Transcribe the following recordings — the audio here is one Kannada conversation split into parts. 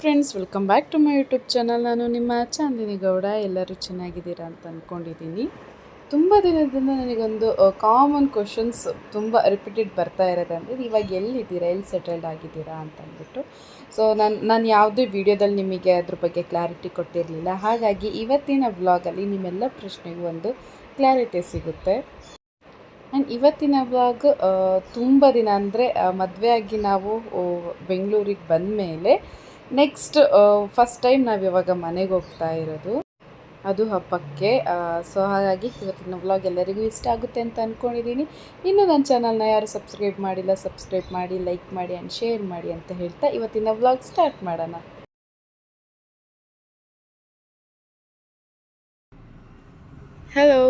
Friends welcome back to my YouTube channel ನಾನು ನಿಮ್ಮ ಚಾಂದಿನಿ ಗೌಡ. ಎಲ್ಲರೂ ಚೆನ್ನಾಗಿದ್ದೀರಾ ಅಂತ ಅಂದ್ಕೊಂಡಿದ್ದೀನಿ ತುಂಬ ದಿನದಿಂದ ನನಗೊಂದು ಕಾಮನ್ ಕ್ವಶನ್ಸ್ ತುಂಬ ರಿಪೀಟೆಡ್ ಬರ್ತಾ ಇರೋದು ಅಂದರೆ ಇವಾಗ ಎಲ್ಲಿದ್ದೀರಾ, ಎಲ್ಲಿ ಸೆಟಲ್ಡ್ ಆಗಿದ್ದೀರಾ ಅಂತ ಅಂದ್ಬಿಟ್ಟು. ಸೊ ನಾನು ನಾನು ಯಾವುದೇ ವಿಡಿಯೋದಲ್ಲಿ ನಿಮಗೆ ಅದ್ರ ಬಗ್ಗೆ ಕ್ಲಾರಿಟಿ ಕೊಟ್ಟಿರಲಿಲ್ಲ. ಹಾಗಾಗಿ ಇವತ್ತಿನ ವ್ಲಾಗಲ್ಲಿ ನಿಮ್ಮೆಲ್ಲ ಪ್ರಶ್ನೆಗೂ ಒಂದು ಕ್ಲಾರಿಟಿ ಸಿಗುತ್ತೆ. ಆ್ಯಂಡ್ ಇವತ್ತಿನ ವ್ಲಾಗ್ ತುಂಬ ದಿನ ಅಂದರೆ ಮದುವೆಯಾಗಿ ನಾವು ಬೆಂಗಳೂರಿಗೆ ಬಂದ ಮೇಲೆ ನೆಕ್ಸ್ಟ್ ಫಸ್ಟ್ ಟೈಮ್ ನಾವು ಇವಾಗ ಮನೆಗೆ ಹೋಗ್ತಾ ಇರೋದು. ಅದು ಹಬ್ಬಕ್ಕೆ. ಸೊ ಹಾಗಾಗಿ ಇವತ್ತಿನ ವ್ಲಾಗ್ ಎಲ್ಲರಿಗೂ ಇಷ್ಟ ಆಗುತ್ತೆ ಅಂತ ಅಂದ್ಕೊಂಡಿದ್ದೀನಿ ಇನ್ನು ನನ್ನ ಚಾನಲ್ನ ಯಾರು ಸಬ್ಸ್ಕ್ರೈಬ್ ಮಾಡಿಲ್ಲ ಸಬ್ಸ್ಕ್ರೈಬ್ ಮಾಡಿ ಲೈಕ್ ಮಾಡಿ ಆ್ಯಂಡ್ ಶೇರ್ ಮಾಡಿ ಅಂತ ಹೇಳ್ತಾ ಇವತ್ತಿನ ವ್ಲಾಗ್ ಸ್ಟಾರ್ಟ್ ಮಾಡೋಣ. ಹಲೋ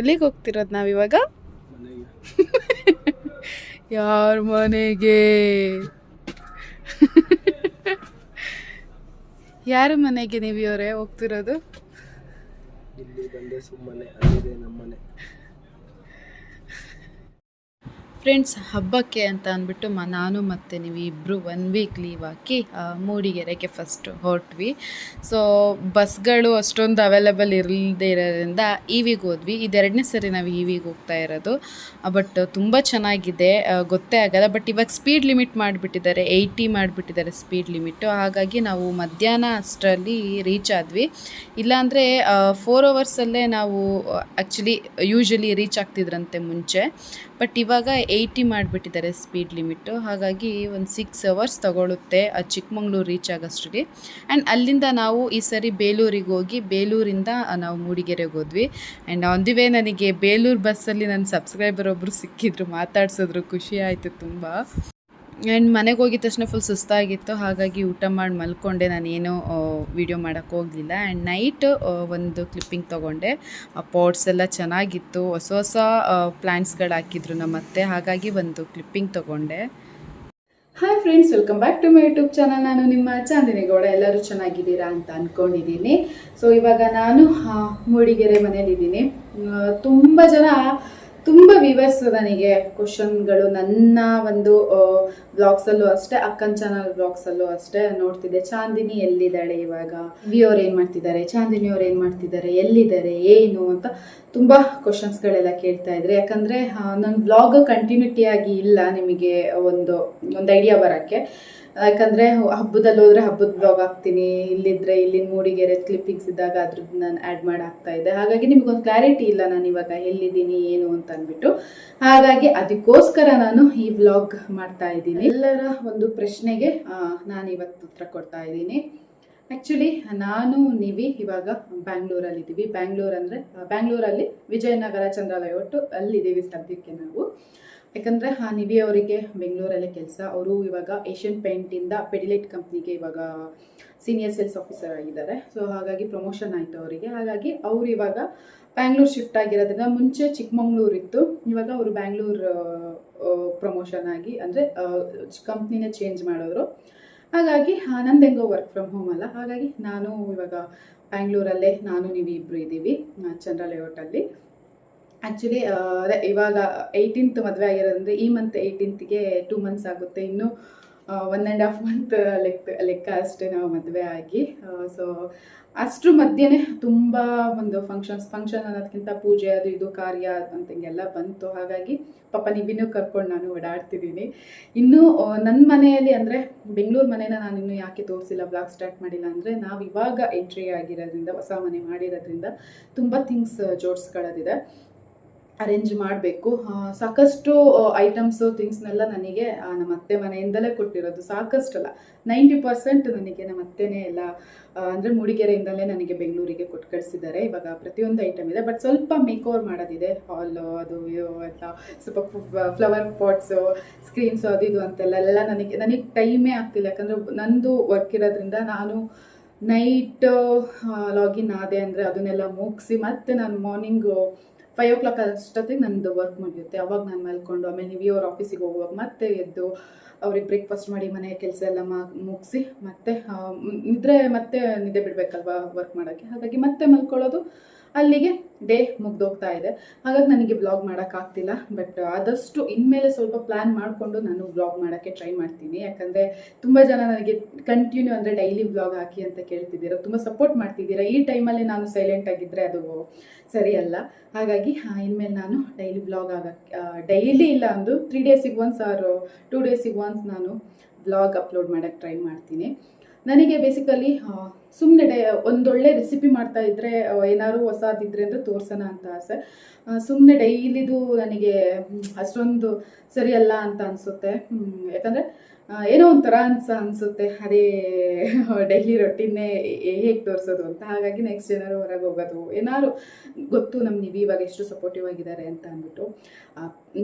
ಎಲ್ಲಿಗೆ ಹೋಗ್ತಿರೋದು ನಾವಿವಾಗ ಯಾರ ಮನೆಗೆ? ಯಾರ ಮನೆಗೆ ನೀವು ಇವರೇ ಹೋಗ್ತಿರೋದು? ಇಲ್ಲಿ ಬಂದೆ ಸುಮ್ಮನೆ ಅಲ್ಲಿದೆ ನಮ್ಮನೆ. ಫ್ರೆಂಡ್ಸ್ ಹಬ್ಬಕ್ಕೆ ಅಂತ ಅಂದ್ಬಿಟ್ಟು ಮ ನಾನು ಮತ್ತು ನೀವು ಇಬ್ಬರು ಒನ್ ವೀಕ್ ಲೀವ್ ಹಾಕಿ ಮೂಡಿಗೆರೆಗೆ ಫಸ್ಟ್ ಹೊರಟ್ವಿ. ಸೊ ಬಸ್ಗಳು ಅಷ್ಟೊಂದು ಅವೈಲೇಬಲ್ ಇರಲ್ದೇ ಇರೋದ್ರಿಂದ ಇವಿಗೆ ಹೋದ್ವಿ. ಇದೆರಡನೇ ಸರಿ ನಾವು ಇವಿಗೆ ಹೋಗ್ತಾ ಇರೋದು. ಬಟ್ ತುಂಬ ಚೆನ್ನಾಗಿದೆ. ಗೊತ್ತೇ ಆಗಲ್ಲ ಬಟ್ ಇವಾಗ ಸ್ಪೀಡ್ ಲಿಮಿಟ್ ಮಾಡಿಬಿಟ್ಟಿದ್ದಾರೆ. ಏಯ್ಟಿ ಮಾಡಿಬಿಟ್ಟಿದ್ದಾರೆ ಸ್ಪೀಡ್ ಲಿಮಿಟು ಹಾಗಾಗಿ ನಾವು ಮಧ್ಯಾಹ್ನ ಅಷ್ಟರಲ್ಲಿ ರೀಚ್ ಆದ್ವಿ. ಇಲ್ಲಾಂದರೆ ಫೋರ್ ಅವರ್ಸಲ್ಲೇ ನಾವು ಆ್ಯಕ್ಚುಲಿ ಯೂಶ್ವಲಿ ರೀಚ್ ಆಗ್ತಿದ್ರಂತೆ ಮುಂಚೆ. ಬಟ್ ಇವಾಗ ಏಯ್ಟಿ ಮಾಡಿಬಿಟ್ಟಿದ್ದಾರೆ ಸ್ಪೀಡ್ ಲಿಮಿಟು ಹಾಗಾಗಿ ಒಂದು ಸಿಕ್ಸ್ ಅವರ್ಸ್ ತಗೊಳುತ್ತೆ ಆ ಚಿಕ್ಕಮಂಗ್ಳೂರು ರೀಚ್ ಆಗೋಷ್ಟಿಗೆ ಆ್ಯಂಡ್ ಅಲ್ಲಿಂದ ನಾವು ಈ ಸರಿ ಬೇಲೂರಿಗೆ ಹೋಗಿ ಬೇಲೂರಿಂದ ನಾವು ಮೂಡಿಗೆರೆಗೆ ಹೋದ್ವಿ. ಆ್ಯಂಡ್ ಆನ್ ದಿ ವೇ ನನಗೆ ಬೇಲೂರು ಬಸ್ಸಲ್ಲಿ ನನ್ನ ಸಬ್ಸ್ಕ್ರೈಬರ್ ಒಬ್ಬರು ಸಿಕ್ಕಿದ್ರು, ಮಾತಾಡ್ಸಿದ್ರು, ಖುಷಿ ಆಯಿತು ತುಂಬ. ಆ್ಯಂಡ್ ಮನೆಗೆ ಹೋಗಿದ ತಕ್ಷಣ ಫುಲ್ ಸುಸ್ತಾಗಿತ್ತು. ಹಾಗಾಗಿ ಊಟ ಮಾಡಿ ಮಲ್ಕೊಂಡೆ. ನಾನೇನು ವೀಡಿಯೋ ಮಾಡೋಕ್ಕೆ ಹೋಗಲಿಲ್ಲ. ಆ್ಯಂಡ್ ನೈಟ್ ಒಂದು ಕ್ಲಿಪ್ಪಿಂಗ್ ತೊಗೊಂಡೆ. ಆ ಪಾಟ್ಸ್ ಎಲ್ಲ ಚೆನ್ನಾಗಿತ್ತು. ಹೊಸ ಹೊಸ ಪ್ಲ್ಯಾಂಟ್ಸ್ಗಳು ಹಾಕಿದ್ರು ನಮ್ಮ ಅತ್ತೆ. ಹಾಗಾಗಿ ಒಂದು ಕ್ಲಿಪ್ಪಿಂಗ್ ತೊಗೊಂಡೆ. Hi friends welcome back to my YouTube channel ನಾನು ನಿಮ್ಮ ಚಾಂದಿನಿಗೌಡ ಎಲ್ಲರೂ ಚೆನ್ನಾಗಿದ್ದೀರಾ ಅಂತ ಅಂದ್ಕೊಂಡಿದ್ದೀನಿ ಸೊ ಇವಾಗ ನಾನು ಮೂಡಿಗೆರೆ ಮನೇಲಿದ್ದೀನಿ ತುಂಬ ಜನ ತುಂಬ ವ್ಯೂವರ್ಸ್ ನನಗೆ ಕ್ವಶನ್ಗಳು ನನ್ನ ಒಂದು ಬ್ಲಾಗ್ಸಲ್ಲೂ ಅಷ್ಟೇ, ಅಕ್ಕನ ಚಾನಲ್ ಬ್ಲಾಗ್ಸಲ್ಲೂ ಅಷ್ಟೇ ನೋಡ್ತಿದ್ದೆ. ಚಾಂದಿನಿ ಎಲ್ಲಿದ್ದಾಳೆ ಇವಾಗ? ವಿ ಅವ್ರು ಏನು ಮಾಡ್ತಿದ್ದಾರೆ? ಚಾಂದಿನಿ ಅವ್ರು ಏನು ಮಾಡ್ತಿದ್ದಾರೆ? ಎಲ್ಲಿದ್ದಾರೆ? ಏನು ಅಂತ ತುಂಬ ಕ್ವಶನ್ಸ್ಗಳೆಲ್ಲ ಕೇಳ್ತಾ ಇದ್ರೆ. ಯಾಕಂದರೆ ನನ್ನ ಬ್ಲಾಗ್ ಕಂಟಿನ್ಯೂಟಿ ಆಗಿ ಇಲ್ಲ ನಿಮಗೆ ಒಂದು ಒಂದು ಐಡಿಯಾ ಬರೋಕ್ಕೆ. ಯಾಕಂದರೆ ಹಬ್ಬದಲ್ಲಿ ಹೋದರೆ ಹಬ್ಬದ ಬ್ಲಾಗ್ ಹಾಕ್ತೀನಿ, ಇಲ್ಲಿದ್ರೆ ಇಲ್ಲಿ ಮೂಡಿಗೆರೆ ಕ್ಲಿಪ್ಪಿಂಗ್ಸ್ ಇದ್ದಾಗ ಅದ್ರದ್ದು ನಾನು ಆ್ಯಡ್ ಮಾಡಿ ಹಾಕ್ತಾ ಇದ್ದೆ. ಹಾಗಾಗಿ ನಿಮಗೊಂದು ಕ್ಲಾರಿಟಿ ಇಲ್ಲ, ನಾನು ಇವಾಗ ಎಲ್ಲಿದ್ದೀನಿ, ಏನು ಅಂತ ಅಂದ್ಬಿಟ್ಟು. ಹಾಗಾಗಿ ಅದಕ್ಕೋಸ್ಕರ ನಾನು ಈ ಬ್ಲಾಗ್ ಮಾಡ್ತಾ ಇದ್ದೀನಿ. ಎಲ್ಲರ ಒಂದು ಪ್ರಶ್ನೆಗೆ ನಾನು ಇವತ್ತು ಉತ್ತರ ಕೊಡ್ತಾ ಇದ್ದೀನಿ. ಆ್ಯಕ್ಚುಲಿ ನಾನು, ನಿವಿ ಇವಾಗ ಬ್ಯಾಂಗ್ಳೂರಲ್ಲಿದ್ದೀವಿ ಬ್ಯಾಂಗ್ಳೂರ್ ಅಂದರೆ ಬ್ಯಾಂಗ್ಳೂರಲ್ಲಿ ವಿಜಯನಗರ ಚಂದ್ರಾಲಯ ಒಟ್ಟು ಅಲ್ಲಿದ್ದೀವಿ ಸದ್ಯಕ್ಕೆ ನಾವು. ಯಾಕಂದರೆ ಆ ನಿವಿ ಅವರಿಗೆ ಬೆಂಗಳೂರಲ್ಲೇ ಕೆಲಸ. ಅವರು ಇವಾಗ ಏಷ್ಯನ್ ಪೇಂಟಿಂದ ಪೆಡಿಲೈಟ್ ಕಂಪ್ನಿಗೆ ಇವಾಗ ಸೀನಿಯರ್ ಸೇಲ್ಸ್ ಆಫೀಸರ್ ಆಗಿದ್ದಾರೆ. ಸೊ ಹಾಗಾಗಿ ಪ್ರಮೋಷನ್ ಆಯಿತು ಅವರಿಗೆ. ಹಾಗಾಗಿ ಅವರು ಇವಾಗ ಬ್ಯಾಂಗ್ಳೂರ್ ಶಿಫ್ಟ್ ಆಗಿರೋದ್ರಿಂದ ಮುಂಚೆ ಚಿಕ್ಕಮಂಗ್ಳೂರು ಇತ್ತು ಇವಾಗ ಅವರು ಬ್ಯಾಂಗ್ಳೂರ್ ಪ್ರಮೋಷನ್ ಆಗಿ ಅಂದರೆ ಕಂಪ್ನಿನೇ ಚೇಂಜ್ ಮಾಡಿದ್ರು ಹಾಗಾಗಿ ನಂದು ಹೆಂಗೋ ವರ್ಕ್ ಫ್ರಮ್ ಹೋಮ್ ಅಲ್ಲ. ಹಾಗಾಗಿ ನಾನು ಇವಾಗ ಬ್ಯಾಂಗ್ಳೂರಲ್ಲೇ ನಾನು ನೀವು ಇಬ್ಬರು ಇದ್ದೀವಿ ಚಂದ್ರ ಲೇಔಟಲ್ಲಿ ಆ್ಯಕ್ಚುಲಿ ಅದೇ ಇವಾಗ ಏಯ್ಟೀನ್ತ್ ಮದುವೆ ಆಗಿರೋದ್ರಿಂದ ಈ ಮಂತ್ ಏಯ್ಟೀನ್ತ್ಗೆ ಟೂ ಮಂತ್ಸ್ ಆಗುತ್ತೆ. ಇನ್ನು ಒನ್ ಆ್ಯಂಡ್ ಹಾಫ್ ಮಂತ್ ಲೆಕ್ ಲೆಕ್ಕ ಅಷ್ಟೇ ನಾವು ಮದುವೆ ಆಗಿ. ಸೊ ಅಷ್ಟ್ರ ಮಧ್ಯೆನೇ ತುಂಬ ಒಂದು ಫಂಕ್ಷನ್ಸ್ ಫಂಕ್ಷನ್ ಅನ್ನೋದಕ್ಕಿಂತ ಪೂಜೆ ಅದು ಇದು, ಕಾರ್ಯ ಅಂತ ಹಿಂಗೆಲ್ಲ ಬಂತು. ಹಾಗಾಗಿ, ಪಾಪ ನೀವಿನ್ನೂ ಕರ್ಕೊಂಡು ನಾನು ಓಡಾಡ್ತಿದ್ದೀನಿ. ಇನ್ನು ನನ್ನ ಮನೆಯಲ್ಲಿ ಅಂದರೆ ಬೆಂಗಳೂರು ಮನೇನ ನಾನು ಇನ್ನೂ ಯಾಕೆ ತೋರಿಸಿಲ್ಲ ಬ್ಲಾಗ್ ಸ್ಟಾರ್ಟ್ ಮಾಡಿಲ್ಲ ಅಂದರೆ ನಾವು ಇವಾಗ ಎಂಟ್ರಿ ಆಗಿರೋದ್ರಿಂದ, ಹೊಸ ಮನೆ ಮಾಡಿರೋದ್ರಿಂದ ತುಂಬ ಥಿಂಗ್ಸ್ ಜೋಡಿಸ್ಕೊಳ್ಳೋದಿದೆ. ಅರೇಂಜ್ ಮಾಡಬೇಕು. ಸಾಕಷ್ಟು ಐಟಮ್ಸು ಥಿಂಗ್ಸ್ನೆಲ್ಲ ನನಗೆ ನಮ್ಮ ಅತ್ತೆ ಮನೆಯಿಂದಲೇ ಕೊಟ್ಟಿರೋದು. ಸಾಕಷ್ಟಲ್ಲ. ನೈಂಟಿ ಪರ್ಸೆಂಟ್ ನನಗೆ ನಮ್ಮ ಅತ್ತೆನೇ ಎಲ್ಲ ಅಂದರೆ ಮೂಡಿಗೆರೆಯಿಂದಲೇ ನನಗೆ ಬೆಂಗಳೂರಿಗೆ ಕೊಟ್ಟು ಕಳಿಸಿದ್ದಾರೆ. ಇವಾಗ ಪ್ರತಿಯೊಂದು ಐಟಮ್ ಇದೆ. ಬಟ್ ಸ್ವಲ್ಪ ಮೇಕ್ ಓವರ್ ಮಾಡೋದಿದೆ. ಹಾಲು ಅದು ಎಲ್ಲ ಸ್ವಲ್ಪ ಫ್ಲವರ್ ಪಾಟ್ಸು ಸ್ಕ್ರೀನ್ಸು ಅದು, ಇದು ಅಂತೆಲ್ಲ, ಎಲ್ಲ ನನಗೆ ನನಗೆ ಟೈಮೇ ಆಗ್ತಿಲ್ಲ. ಯಾಕಂದರೆ ನಂದು ವರ್ಕ್ ಇರೋದ್ರಿಂದ ನಾನು ನೈಟ್ ಲಾಗಿನ್ ಆದೆ ಅಂದರೆ ಅದನ್ನೆಲ್ಲ ಮುಗಿಸಿ ಮತ್ತೆ ನಾನು ಮಾರ್ನಿಂಗು ಫೈವ್ ಓ ಕ್ಲಾಕ್ ಅಷ್ಟೊತ್ತಿಗೆ ನಂದು ವರ್ಕ್ ಮುಗಿಯುತ್ತೆ. ಅವಾಗ ನಾನು ಮಲ್ಕೊಂಡು, ಆಮೇಲೆ ನೀವು ಅವ್ರ ಆಫೀಸಿಗೆ ಹೋಗುವಾಗ ಮತ್ತೆ ಎದ್ದು, ಅವ್ರಿಗೆ ಬ್ರೇಕ್ಫಾಸ್ಟ್ ಮಾಡಿ, ಮನೆ ಕೆಲಸ ಎಲ್ಲ ಮುಗಿಸಿ ಮತ್ತೆ ನಿದ್ರೆ ಮತ್ತೆ ನಿದ್ದೆ ಬಿಡಬೇಕಲ್ವಾ ವರ್ಕ್ ಮಾಡೋಕ್ಕೆ? ಹಾಗಾಗಿ ಮತ್ತೆ ಮಲ್ಕೊಳ್ಳೋದು. ಅಲ್ಲಿಗೆ ಡೇ ಮುಗ್ದೋಗ್ತಾ ಇದೆ. ಹಾಗಾಗಿ ನನಗೆ ಬ್ಲಾಗ್ ಮಾಡೋಕ್ಕಾಗ್ತಿಲ್ಲ ಬಟ್ ಆದಷ್ಟು ಇನ್ಮೇಲೆ ಸ್ವಲ್ಪ ಪ್ಲ್ಯಾನ್ ಮಾಡಿಕೊಂಡು ನಾನು ಬ್ಲಾಗ್ ಮಾಡೋಕ್ಕೆ ಟ್ರೈ ಮಾಡ್ತೀನಿ. ಯಾಕಂದರೆ ತುಂಬ ಜನ ನನಗೆ ಕಂಟಿನ್ಯೂ ಅಂದರೆ ಡೈಲಿ ಬ್ಲಾಗ್ ಹಾಕಿ ಅಂತ ಕೇಳ್ತಿದ್ದೀರಾ, ತುಂಬ ಸಪೋರ್ಟ್ ಮಾಡ್ತಿದ್ದೀರಾ. ಈ ಟೈಮಲ್ಲಿ ನಾನು ಸೈಲೆಂಟ್ ಆಗಿದ್ದರೆ ಅದು ಸರಿಯಲ್ಲ. ಹಾಗಾಗಿ ಇನ್ಮೇಲೆ ನಾನು ಡೈಲಿ ಬ್ಲಾಗ್ ಆಗಕ್ಕೆ ಡೈಲಿ ಇಲ್ಲ ಅಂದು ತ್ರೀ ಡೇಸಿಗೆ ಒನ್ಸ್ ಆರು ಟೂ ಡೇಸಿಗೆ ಒನ್ಸ್ ನಾನು ಬ್ಲಾಗ್ ಅಪ್ಲೋಡ್ ಮಾಡೋಕ್ಕೆ ಟ್ರೈ ಮಾಡ್ತೀನಿ. ನನಗೆ ಬೇಸಿಕಲಿ ಸುಮ್ಮನೆ ಡೇ, ಒಂದೊಳ್ಳೆ ರೆಸಿಪಿ ಮಾಡ್ತಾ ಇದ್ದರೆ ಏನಾದ್ರು ಹೊಸದಿದ್ರೆ ಅಂತ ತೋರ್ಸೋಣ ಅಂತ ಆಸೆ. ಸುಮ್ಮನೆ ಡೈಲಿದು ನನಗೆ ಅಷ್ಟೊಂದು ಸರಿಯಲ್ಲ ಅಂತ ಅನಿಸುತ್ತೆ. ಯಾಕಂದರೆ ಏನೋ ಒಂಥರ ಅನ್ಸ, ಅನ್ಸುತ್ತೆ. ಅದೇ, ಡೈಲಿ ರೊಟ್ಟಿನೇ ಹೇಗೆ ತೋರಿಸೋದು ಅಂತ. ಹಾಗಾಗಿ ನೆಕ್ಸ್ಟ್ ಏನಾದ್ರು ಹೊರಗೆ ಹೋಗೋದು, ಏನಾದ್ರು ಗೊತ್ತು ನಮ್ಮ ನಿವಿ ಇವಾಗ ಎಷ್ಟು ಸಪೋರ್ಟಿವ್ ಆಗಿದ್ದಾರೆ ಅಂತ ಅಂದ್ಬಿಟ್ಟು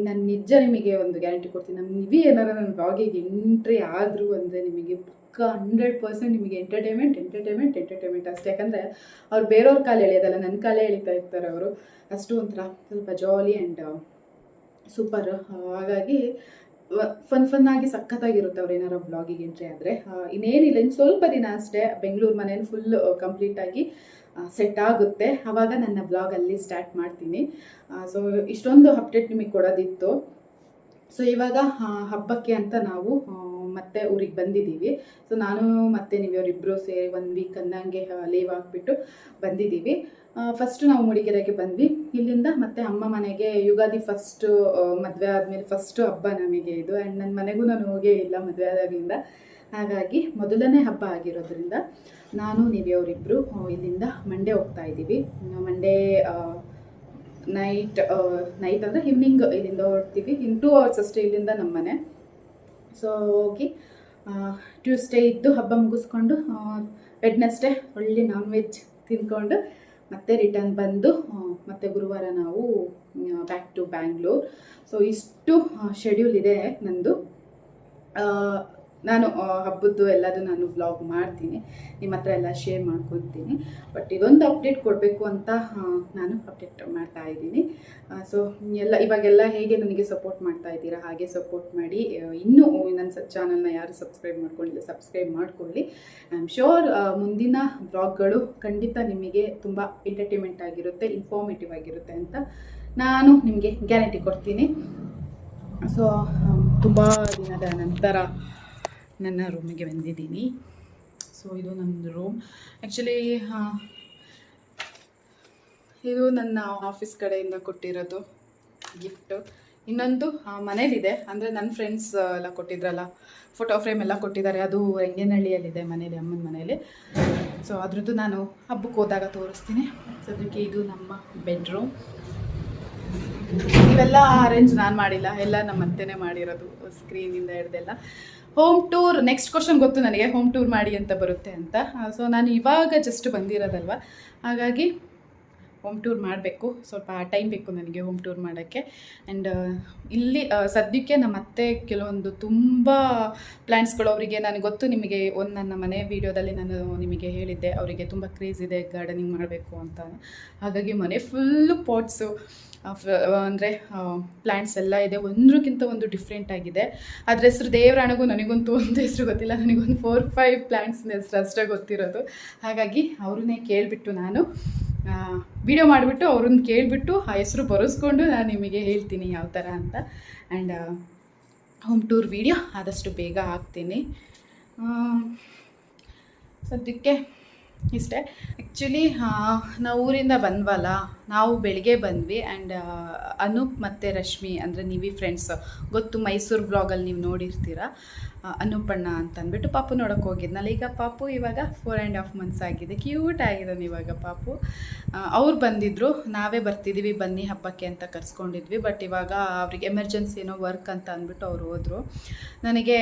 ನಾನು ನಿಜ ನಿಮಗೆ ಒಂದು ಗ್ಯಾರಂಟಿ ಕೊಡ್ತೀನಿ. ನಮ್ಮ ನಿವಿ ಏನಾರು ನನ್ನ ಬ್ಲಾಗಿಗೆ ಎಂಟ್ರಿ ಆದರೂ ಅಂದರೆ ನಿಮಗೆ ಪಕ್ಕ ಹಂಡ್ರೆಡ್ ಪರ್ಸೆಂಟ್ ನಿಮಗೆ ಎಂಟರ್ಟೈನ್ಮೆಂಟ್ ಎಂಟರ್ಟೈನ್ಮೆಂಟ್ ಎಂಟರ್ಟೈನ್ಮೆಂಟ್ ಅಷ್ಟೇ. ಯಾಕಂದರೆ ಅವ್ರು ಬೇರೆಯವ್ರ ಕಾಲು ಎಳೆಯೋದಲ್ಲ ನನ್ನ ಕಾಲೇ ಎಳಿತಾ ಇರ್ತಾರೆ ಅವರು. ಅಷ್ಟು ಒಂಥರ ಸ್ವಲ್ಪ ಜಾಲಿ ಆ್ಯಂಡ್ ಸೂಪರ್ ಹಾಗಾಗಿ ಫನ್ ಫನ್ ಆಗಿ ಸಖತ್ತಾಗಿರುತ್ತೆ ಅವ್ರು ಏನಾರು ಬ್ಲಾಗಿಗೆ ಎಂಟ್ರಿ ಆದರೆ. ಇನ್ನೇನಿಲ್ಲ, ಇನ್ನು ಸ್ವಲ್ಪ ದಿನ ಅಷ್ಟೇ ಬೆಂಗಳೂರು ಮನೇಲಿ ಫುಲ್ ಕಂಪ್ಲೀಟಾಗಿ ಸೆಟ್ ಆಗುತ್ತೆ. ಆವಾಗ ನನ್ನ ಬ್ಲಾಗ್ ಅಲ್ಲಿ ಸ್ಟಾರ್ಟ್ ಮಾಡ್ತೀನಿ. ಸೊ ಇಷ್ಟೊಂದು ಅಪ್ಡೇಟ್ ನಿಮಗೆ ಕೊಡೋದಿತ್ತು. ಸೊ ಇವಾಗ ಹಬ್ಬಕ್ಕೆ ಅಂತ ನಾವು ಮತ್ತೆ ಊರಿಗೆ ಬಂದಿದ್ದೀವಿ. ಸೊ ನಾನು ಮತ್ತು ನೀವರಿಬ್ಬರು ಸೇರಿ ಒಂದು ವೀಕ್ ಅಂದಂಗೆ ಲೀವ್ ಹಾಕ್ಬಿಟ್ಟು ಬಂದಿದ್ದೀವಿ. ಫಸ್ಟ್ ನಾವು ಮೂಡಿಗೆರೆಗೆ ಬಂದ್ವಿ. ಇಲ್ಲಿಂದ ಮತ್ತೆ ಅಮ್ಮ ಮನೆಗೆ ಯುಗಾದಿ ಫಸ್ಟ್ ಮದುವೆ ಆದಮೇಲೆ ಫಸ್ಟ್ ಹಬ್ಬ ನಮಗೆ ಇದು. ಆ್ಯಂಡ್ ನನ್ನ ಮನೆಗೂ ನಾನು ಹೋಗೇ ಇಲ್ಲ ಮದುವೆ ಆದಾಗಿಂದ. ಹಾಗಾಗಿ ಮೊದಲನೇ ಹಬ್ಬ ಆಗಿರೋದ್ರಿಂದ ನಾನು ನೀವಿಯವರಿಬ್ಬರು ಇಲ್ಲಿಂದ ಮಂಡೇ ಹೋಗ್ತಾ ಇದ್ದೀವಿ. ಮಂಡೇ ನೈಟ್ ನೈಟ್ ಅಂದರೆ ಈವ್ನಿಂಗ್ ಇಲ್ಲಿಂದ ಹೊರಡ್ತೀವಿ. ಇನ್ ಟೂ ಅವರ್ಸ್ ಅಷ್ಟೇ ಇಲ್ಲಿಂದ ನಮ್ಮ ಮನೆ ಸೊ ಹೋಗಿ ಟ್ಯೂಸ್ಡೇ ಇದ್ದು ಹಬ್ಬ ಮುಗಿಸ್ಕೊಂಡು ವೆಡ್ನೆಸ್ಡೇ ಒಳ್ಳೆ ನಾನ್ ವೆಜ್ ತಿಂದ್ಕೊಂಡು ಮತ್ತೆ ರಿಟರ್ನ್ ಬಂದು ಮತ್ತೆ ಗುರುವಾರ ನಾವು ಬ್ಯಾಕ್ ಟು ಬ್ಯಾಂಗ್ಳೂರ್ ಸೊ ಇಷ್ಟು ಶೆಡ್ಯೂಲ್ ಇದೆ ನಂದು. ನಾನು ಹಬ್ಬದ್ದು ಎಲ್ಲದೂ ನಾನು ವ್ಲಾಗ್ ಮಾಡ್ತೀನಿ. ನಿಮ್ಮ ಹತ್ರ ಎಲ್ಲ ಶೇರ್ ಮಾಡ್ಕೊತೀನಿ ಬಟ್ ಇದೊಂದು ಅಪ್ಡೇಟ್ ಕೊಡಬೇಕು ಅಂತ ನಾನು ಅಪ್ಡೇಟ್ ಮಾಡ್ತಾ ಇದ್ದೀನಿ. ಸೊ ಎಲ್ಲ, ಇವಾಗೆಲ್ಲ ಹೇಗೆ ನನಗೆ ಸಪೋರ್ಟ್ ಮಾಡ್ತಾ ಇದ್ದೀರಾ, ಹಾಗೆ ಸಪೋರ್ಟ್ ಮಾಡಿ ಇನ್ನೂ ನನ್ನ ಚಾನಲ್ನ ಯಾರು ಸಬ್ಸ್ಕ್ರೈಬ್ ಮಾಡ್ಕೊಂಡಿಲ್ಲ ಸಬ್ಸ್ಕ್ರೈಬ್ ಮಾಡ್ಕೊಳ್ಳಿ. ಐ ಆಮ್ ಶೋರ್ ಮುಂದಿನ ಬ್ಲಾಗ್ಗಳು ಖಂಡಿತ ನಿಮಗೆ ತುಂಬ ಎಂಟರ್ಟೈನ್ಮೆಂಟ್ ಆಗಿರುತ್ತೆ ಇನ್ಫಾರ್ಮೇಟಿವ್ ಆಗಿರುತ್ತೆ ಅಂತ ನಾನು ನಿಮಗೆ ಗ್ಯಾರಂಟಿ ಕೊಡ್ತೀನಿ. ಸೊ ತುಂಬ ದಿನದ ನಂತರ ನನ್ನ ರೂಮಿಗೆ ಬಂದಿದ್ದೀನಿ. ಸೊ ಇದು ನನ್ನ ರೂಮ್ ಆ್ಯಕ್ಚುಲಿ ಇದು ನನ್ನ ಆಫೀಸ್ ಕಡೆಯಿಂದ ಕೊಟ್ಟಿರೋದು ಗಿಫ್ಟು ಇನ್ನೊಂದು ಮನೇಲಿದೆ. ಅಂದರೆ ನನ್ನ ಫ್ರೆಂಡ್ಸ್ ಎಲ್ಲ ಕೊಟ್ಟಿದ್ರಲ್ಲ ಫೋಟೋ ಫ್ರೇಮ್ ಎಲ್ಲ ಕೊಟ್ಟಿದ್ದಾರೆ. ಅದು ರಂಗೇನಹಳ್ಳಿಯಲ್ಲಿದೆ ಮನೇಲಿ, ಅಮ್ಮನ ಮನೇಲಿ. ಸೊ ಅದ್ರದ್ದು ನಾನು ಹಬ್ಬಕ್ಕೆ ಹೋದಾಗ ತೋರಿಸ್ತೀನಿ. ಅದಕ್ಕೆ ಇದು ನಮ್ಮ ಬೆಡ್ರೂಮ್ ಇವೆಲ್ಲ ಅರೇಂಜ್ ನಾನು ಮಾಡಿಲ್ಲ. ಎಲ್ಲ ನಮ್ಮ ಅತ್ತೆನೇ ಮಾಡಿರೋದು ಸ್ಕ್ರೀನಿಂದ ಹಿಡ್ದೆಲ್ಲ. ಹೋಮ್ ಟೂರ್ ನೆಕ್ಸ್ಟ್ ಕ್ವಶನ್ ಗೊತ್ತು ನನಗೆ ಹೋಮ್ ಟೂರ್ ಮಾಡಿ ಅಂತ ಬರುತ್ತೆ ಅಂತ. ಸೊ ನಾನು ಇವಾಗ ಜಸ್ಟ್ ಬಂದಿರೋದಲ್ವ? ಹಾಗಾಗಿ ಹೋಮ್ ಟೂರ್ ಮಾಡಬೇಕು. ಸ್ವಲ್ಪ ಟೈಮ್ ಬೇಕು ನನಗೆ ಹೋಮ್ ಟೂರ್ ಮಾಡೋಕ್ಕೆ. ಆ್ಯಂಡ್ ಇಲ್ಲಿ ಸದ್ಯಕ್ಕೆ ನಮ್ಮ ಅತ್ತೆ ಕೆಲವೊಂದು ತುಂಬ ಪ್ಲ್ಯಾಂಟ್ಸ್ಗಳು ಅವರಿಗೆ ನನಗೆ ಗೊತ್ತು. ನಿಮಗೆ ಒಂದು ನನ್ನ ಮನೆ ವೀಡಿಯೋದಲ್ಲಿ ನಾನು ನಿಮಗೆ ಹೇಳಿದ್ದೆ. ಅವರಿಗೆ ತುಂಬ ಕ್ರೇಜ್ ಇದೆ ಗಾರ್ಡನಿಂಗ್ ಮಾಡಬೇಕು ಅಂತ. ಹಾಗಾಗಿ ಮನೆ ಫುಲ್ಲು ಪಾಟ್ಸು ಅಂದರೆ ಪ್ಲ್ಯಾಂಟ್ಸ್ ಎಲ್ಲ ಇದೆ. ಒಂದ್ರಕ್ಕಿಂತ ಒಂದು ಡಿಫ್ರೆಂಟ್ ಆಗಿದೆ. ಅದ್ರ ಹೆಸರು ದೇವರಾಣಗೂ ನನಗಂತೂ ಒಂದು ಹೆಸರು ಗೊತ್ತಿಲ್ಲ. ನನಗೊಂದು ಫೋರ್ ಫೈವ್ ಪ್ಲ್ಯಾಂಟ್ಸ್ನ ಹೆಸರು ಅಷ್ಟೇ ಗೊತ್ತಿರೋದು. ಹಾಗಾಗಿ ಅವ್ರನ್ನೇ ಕೇಳಿಬಿಟ್ಟು ನಾನು ವಿಡಿಯೋ ಮಾಡಿಬಿಟ್ಟು ಅವ್ರನ್ನ ಕೇಳಿಬಿಟ್ಟು ಆ ಹೆಸರು ಬರೆಸ್ಕೊಂಡು ನಾನು ನಿಮಗೆ ಹೇಳ್ತೀನಿ ಯಾವ ಥರ ಅಂತ. ಆ್ಯಂಡ್ ಹೋಮ್ ಟೂರ್ ವಿಡಿಯೋ ಆದಷ್ಟು ಬೇಗ ಹಾಕ್ತೀನಿ. ಸದ್ಯಕ್ಕೆ ಇಷ್ಟೇ. ಆ್ಯಕ್ಚುಲಿ ನಾವು ಊರಿಂದ ಬಂದ್ವಲ್ಲ, ನಾವು ಬೆಳಗ್ಗೆ ಬಂದ್ವಿ ಆ್ಯಂಡ್ ಅನೂಪ್ ಮತ್ತು ರಶ್ಮಿ ಅಂದರೆ ನೀವಿ ಫ್ರೆಂಡ್ಸ್ ಗೊತ್ತು ಮೈಸೂರು ಬ್ಲಾಗಲ್ಲಿ ನೀವು ನೋಡಿರ್ತೀರ. ಅನೂಪಣ್ಣ ಅಂತ ಅಂದ್ಬಿಟ್ಟು ಪಾಪು ನೋಡೋಕೆ ಹೋಗಿದ್ನಲ್ಲ ಈಗ ಪಾಪು ಇವಾಗ ಫೋರ್ ಆ್ಯಂಡ್ ಹಾಫ್ ಮಂತ್ಸ್ ಆಗಿದೆ. ಕ್ಯೂಟ್ ಆಗಿದ್ದಾನೆ ಇವಾಗ ಪಾಪು. ಅವ್ರು ಬಂದಿದ್ದರು ನಾವೇ ಬರ್ತಿದ್ದೀವಿ ಬನ್ನಿ ಹಬ್ಬಕ್ಕೆ ಅಂತ ಕರ್ಸ್ಕೊಂಡಿದ್ವಿ. ಬಟ್ ಇವಾಗ ಅವ್ರಿಗೆ ಎಮರ್ಜೆನ್ಸಿ ಏನೋ ವರ್ಕ್ ಅಂತ ಅಂದ್ಬಿಟ್ಟು ಅವ್ರು ಹೋದರು. ನನಗೆ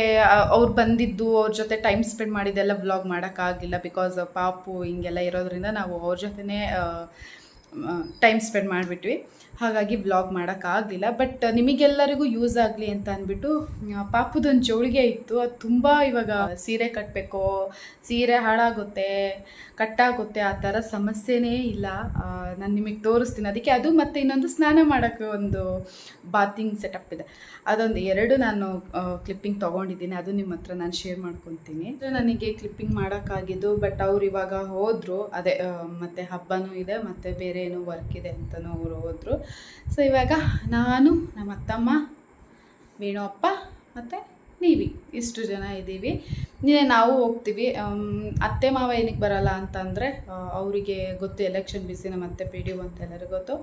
ಅವ್ರು ಬಂದಿದ್ದು, ಅವ್ರ ಜೊತೆ ಟೈಮ್ ಸ್ಪೆಂಡ್ ಮಾಡಿದ್ದೆಲ್ಲ ವ್ಲಾಗ್ ಮಾಡೋಕ್ಕಾಗಿಲ್ಲ ಬಿಕಾಸ್ ಪಾಪು ಹಿಂಗೆಲ್ಲ ಇರೋದ್ರಿಂದ ನಾವು ಅವ್ರ ಜೊತೆನೇ ಟೈಮ್ ಸ್ಪೆಂಡ್ ಮಾಡಿಬಿಟ್ವಿ. ಹಾಗಾಗಿ ವ್ಲಾಗ್ ಮಾಡೋಕ್ಕಾಗಲಿಲ್ಲ ಬಟ್ ನಿಮಗೆಲ್ಲರಿಗೂ ಯೂಸ್ ಆಗಲಿ ಅಂತ ಅಂದ್ಬಿಟ್ಟು ಪಾಪದೊಂದು ಜೋಳಿಗೆ ಇತ್ತು. ಅದು ತುಂಬ ಇವಾಗ ಸೀರೆ ಕಟ್ಟಬೇಕು ಸೀರೆ ಹಾಳಾಗುತ್ತೆ, ಕಟ್ಟಾಗುತ್ತೆ ಆ ಥರ ಸಮಸ್ಯೆನೇ ಇಲ್ಲ. ನಾನು ನಿಮಗೆ ತೋರಿಸ್ತೀನಿ. ಅದಕ್ಕೆ ಅದು ಮತ್ತು ಇನ್ನೊಂದು ಸ್ನಾನ ಮಾಡೋಕ್ಕೆ ಒಂದು ಬಾತಿಂಗ್ ಸೆಟಪ್ ಇದೆ. ಅದೊಂದು ಎರಡು ನಾನು ಕ್ಲಿಪ್ಪಿಂಗ್ ತೊಗೊಂಡಿದ್ದೀನಿ. ಅದು ನಿಮ್ಮ ಹತ್ರ ನಾನು ಶೇರ್ ಮಾಡ್ಕೊತೀನಿ. ನನಗೆ ಕ್ಲಿಪ್ಪಿಂಗ್ ಮಾಡೋಕ್ಕಾಗಿದ್ದು ಬಟ್ ಅವ್ರು ಇವಾಗ ಹೋದರು. ಅದೇ ಮತ್ತು ಹಬ್ಬನೂ ಇದೆ, ಮತ್ತು ಬೇರೆ ಏನೋ ವರ್ಕ್ ಇದೆ ಅಂತಲೂ ಅವರು ಹೋದರು. ಸೊ ಇವಾಗ ನಾನು, ನಮ್ಮ ಅತ್ತಮ್ಮ ವೇಣು ಅಪ್ಪ ಮತ್ತು ನೀವಿ. ಇಷ್ಟು ಜನ ಇದ್ದೀವಿ. ನೀನೆ ನಾವು ಹೋಗ್ತೀವಿ. ಅತ್ತೆ ಮಾವ ಏನಕ್ಕೆ ಬರಲ್ಲ ಅಂತಂದರೆ ಅವರಿಗೆ ಗೊತ್ತು ಎಲೆಕ್ಷನ್ ಬಿಸಿ ನಮ್ಮ ಅತ್ತೆ ಪಿ ಡಿ ಒ ಅಂತ ಎಲ್ಲರಿಗೂ ಗೊತ್ತು.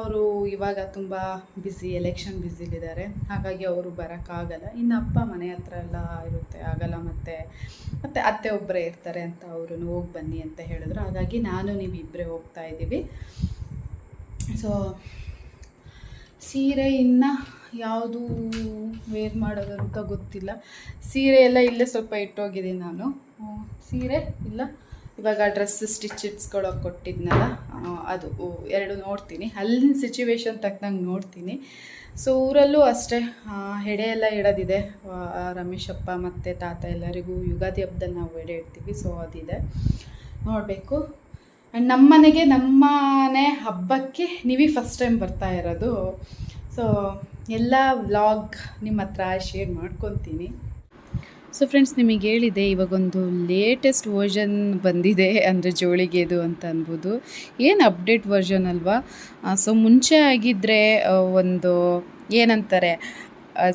ಅವರು ಇವಾಗ ತುಂಬ ಬ್ಯುಸಿ ಎಲೆಕ್ಷನ್ ಬ್ಯುಸಿಲಿದ್ದಾರೆ ಹಾಗಾಗಿ ಅವರು ಬರೋಕ್ಕಾಗಲ್ಲ. ಇನ್ನು ಅಪ್ಪ ಮನೆ ಹತ್ರ ಎಲ್ಲ ಇರುತ್ತೆ. ಆಗಲ್ಲ ಮತ್ತು ಮತ್ತು ಅತ್ತೆ ಒಬ್ಬರೇ ಇರ್ತಾರೆ ಅಂತ ಅವರು ಹೋಗಿ ಬನ್ನಿ ಅಂತ ಹೇಳಿದ್ರು. ಹಾಗಾಗಿ ನಾನು ನೀವು ಇಬ್ಬರೇ ಹೋಗ್ತಾ ಇದ್ದೀವಿ. ಸೊ ಸೀರೆ ಇನ್ನು ಯಾವುದು ವೇರ್ ಮಾಡೋದು ಗೊತ್ತಿಲ್ಲ. ಸೀರೆ ಎಲ್ಲ ಇಲ್ಲೇ ಸ್ವಲ್ಪ ಇಟ್ಟೋಗಿದ್ದೀನಿ ನಾನು. ಸೀರೆ ಇಲ್ಲ. ಇವಾಗ ಡ್ರೆಸ್ ಸ್ಟಿಚ್ ಇಟ್ಸ್ಕೊಳಕ್ಕೆ ಕೊಟ್ಟಿದ್ನಲ್ಲ ಅದು ಎರಡು ನೋಡ್ತೀನಿ. ಅಲ್ಲಿನ ಸಿಚುವೇಶನ್ ತಕ್ಕಂಗೆ ನೋಡ್ತೀನಿ. ಸೊ ಊರಲ್ಲೂ ಅಷ್ಟೇ ಎಡೆ ಎಲ್ಲ ಇಡೋದಿದೆ ರಮೇಶಪ್ಪ ಮತ್ತು ತಾತ ಎಲ್ಲರಿಗೂ ಯುಗಾದಿ ಹಬ್ಬದಲ್ಲಿ ನಾವು ಎಡೆ ಇಡ್ತೀವಿ. ಸೊ ಅದಿದೆ. ನೋಡಬೇಕು. ಆ್ಯಂಡ್ ನಮ್ಮ ಮನೆಗೆ ನಮ್ಮನೆ ಹಬ್ಬಕ್ಕೆ ನೀವೇ ಫಸ್ಟ್ ಟೈಮ್ ಬರ್ತಾ ಇರೋದು. ಸೊ ಎಲ್ಲ ವ್ಲಾಗ್ ನಿಮ್ಮ ಹತ್ರ ಶೇರ್ ಮಾಡ್ಕೊತೀನಿ ಸೊ ಫ್ರೆಂಡ್ಸ್ ನಿಮಗೆ ಹೇಳಿದೆ, ಇವಾಗೊಂದು ಲೇಟೆಸ್ಟ್ ವರ್ಷನ್ ಬಂದಿದೆ ಅಂದರೆ ಜೋಳಿಗೆದು ಅಂತ ಅನ್ಬೋದು. ಏನು ಅಪ್ಡೇಟ್ ವರ್ಷನ್ ಅಲ್ವಾ? ಸೊ ಮುಂಚೆ ಆಗಿದ್ದರೆ ಒಂದು ಏನಂತಾರೆ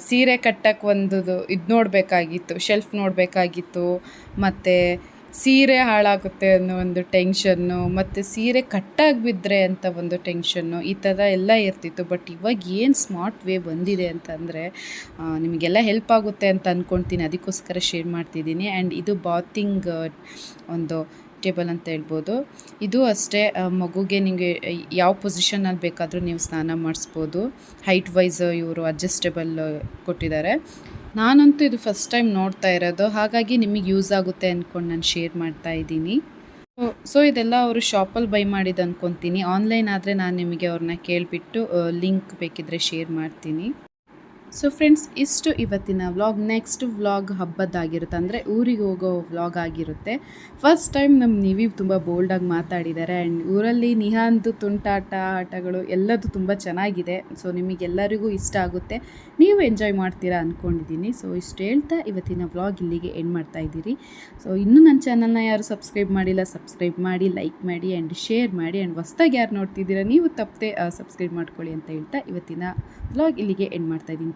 ಸೀರೆ ಕಟ್ಟಕ್ಕೆ ಒಂದು ಇದು ನೋಡಬೇಕಾಗಿತ್ತು ಶೆಲ್ಫ್ ನೋಡಬೇಕಾಗಿತ್ತು, ಮತ್ತು ಸೀರೆ ಹಾಳಾಗುತ್ತೆ ಅನ್ನೋ ಒಂದು ಟೆನ್ಷನ್ನು, ಮತ್ತು ಸೀರೆ ಕಟ್ಟಾಗಿ ಬಿದ್ದರೆ ಅಂತ ಒಂದು ಟೆನ್ಷನ್ನು ಈ ಥರ ಎಲ್ಲ ಇರ್ತಿತ್ತು. ಬಟ್ ಇವಾಗ ಏನು ಸ್ಮಾರ್ಟ್ ವೇ ಬಂದಿದೆ ಅಂತಂದರೆ ನಿಮಗೆಲ್ಲ ಹೆಲ್ಪ್ ಆಗುತ್ತೆ ಅಂತ ಅಂದ್ಕೊಳ್ತೀನಿ ಅದಕ್ಕೋಸ್ಕರ ಶೇರ್ ಮಾಡ್ತಿದ್ದೀನಿ. ಆ್ಯಂಡ್ ಇದು ಬಾತಿಂಗ್ ಒಂದು ಟೇಬಲ್ ಅಂತ ಹೇಳ್ಬೋದು. ಇದು ಅಷ್ಟೇ ಮಗುಗೆ ನಿಮಗೆ ಯಾವ ಪೊಸಿಷನಲ್ಲಿ ಬೇಕಾದರೂ ನೀವು ಸ್ನಾನ ಮಾಡಿಸ್ಬೋದು. ಹೈಟ್ ವೈಸ್ ಇವರು ಅಡ್ಜಸ್ಟೇಬಲ್ ಕೊಟ್ಟಿದ್ದಾರೆ. ನಾನಂತೂ ಇದು ಫಸ್ಟ್ ಟೈಮ್ ನೋಡ್ತಾ ಇರೋದು. ಹಾಗಾಗಿ ನಿಮಗೆ ಯೂಸ್ ಆಗುತ್ತೆ ಅಂದ್ಕೊಂಡು ನಾನು ಶೇರ್ ಮಾಡ್ತಾ ಇದ್ದೀನಿ. ಸೊ ಇದೆಲ್ಲ ಅವರು ಶಾಪಲ್ಲಿ ಬೈ ಮಾಡಿದ್ದು ಅಂದ್ಕೊತೀನಿ ಆನ್ಲೈನ್ ಆದರೆ ನಾನು ನಿಮಗೆ ಅವ್ರನ್ನ ಕೇಳಿಬಿಟ್ಟು ಲಿಂಕ್ ಬೇಕಿದ್ದರೆ ಶೇರ್ ಮಾಡ್ತೀನಿ. ಸೊ ಫ್ರೆಂಡ್ಸ್ ಇಷ್ಟು ಇವತ್ತಿನ ವ್ಲಾಗ್ ನೆಕ್ಸ್ಟ್ ವ್ಲಾಗ್ ಹಬ್ಬದ್ದಾಗಿರುತ್ತೆ. ಅಂದರೆ ಊರಿಗೆ ಹೋಗೋ ವ್ಲಾಗ್ ಆಗಿರುತ್ತೆ. ಫಸ್ಟ್ ಟೈಮ್ ನಮ್ಮ ನೀವಿ ತುಂಬ ಬೋಲ್ಡಾಗಿ ಮಾತಾಡಿದ್ದಾರೆ ಆ್ಯಂಡ್ ಊರಲ್ಲಿ ನಿಹಾಂದು ತುಂಟಾಟ, ಆಟಗಳು ಎಲ್ಲದು ತುಂಬ ಚೆನ್ನಾಗಿದೆ. ಸೊ ನಿಮಗೆಲ್ಲರಿಗೂ ಇಷ್ಟ ಆಗುತ್ತೆ. ನೀವು ಎಂಜಾಯ್ ಮಾಡ್ತೀರಾ ಅಂದ್ಕೊಂಡಿದ್ದೀನಿ ಸೊ ಇಷ್ಟು ಹೇಳ್ತಾ ಇವತ್ತಿನ ವ್ಲಾಗ್ ಇಲ್ಲಿಗೆ ಎಂಡ್ ಮಾಡ್ತಾ ಇದ್ದೀರಿ. ಸೊ ಇನ್ನೂ ನನ್ನ ಚಾನಲ್ನ ಯಾರು ಸಬ್ಸ್ಕ್ರೈಬ್ ಮಾಡಿಲ್ಲ ಸಬ್ಸ್ಕ್ರೈಬ್ ಮಾಡಿ ಲೈಕ್ ಮಾಡಿ ಆ್ಯಂಡ್ ಶೇರ್ ಮಾಡಿ ಆ್ಯಂಡ್ ಹೊಸ್ದಾಗಿ ಯಾರು ನೋಡ್ತಿದ್ದೀರಾ, ನೀವು ತಪ್ಪದೆ ಸಬ್ಸ್ಕ್ರೈಬ್ ಮಾಡ್ಕೊಳ್ಳಿ ಅಂತ ಹೇಳ್ತಾ ಇವತ್ತಿನ ವ್ಲಾಗ್ ಇಲ್ಲಿಗೆ ಎಂಡ್ ಮಾಡ್ತಾ ಇದ್ದೀನಿ.